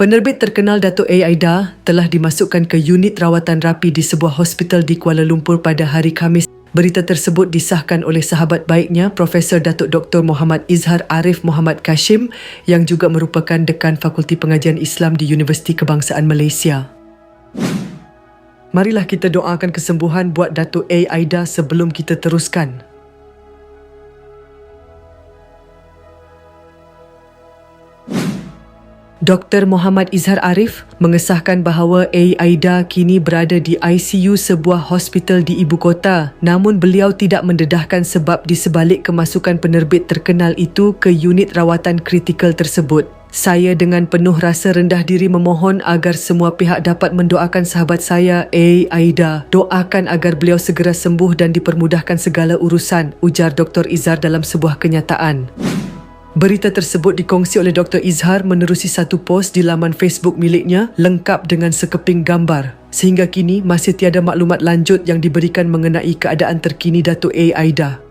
Penerbit terkenal Datuk A. Aida telah dimasukkan ke unit rawatan rapi di sebuah hospital di Kuala Lumpur pada hari Khamis. Berita tersebut disahkan oleh sahabat baiknya Profesor Datuk Dr. Muhammad Izhar Arif Muhammad Kashim yang juga merupakan Dekan Fakulti Pengajian Islam di Universiti Kebangsaan Malaysia. Marilah kita doakan kesembuhan buat Datuk A. Aida sebelum kita teruskan. Dr. Muhammad Izhar Arif mengesahkan bahawa. Aida kini berada di ICU sebuah hospital di ibu kota namun beliau tidak mendedahkan sebab di sebalik kemasukan penerbit terkenal itu ke unit rawatan kritikal tersebut. Saya dengan penuh rasa rendah diri memohon agar semua pihak dapat mendoakan sahabat saya A. Aida. Doakan agar beliau segera sembuh dan dipermudahkan segala urusan, ujar Dr. Izhar dalam sebuah kenyataan. Berita tersebut dikongsi oleh Dr. Izhar menerusi satu post di laman Facebook miliknya lengkap dengan sekeping gambar. Sehingga kini masih tiada maklumat lanjut yang diberikan mengenai keadaan terkini Datuk A. Aida.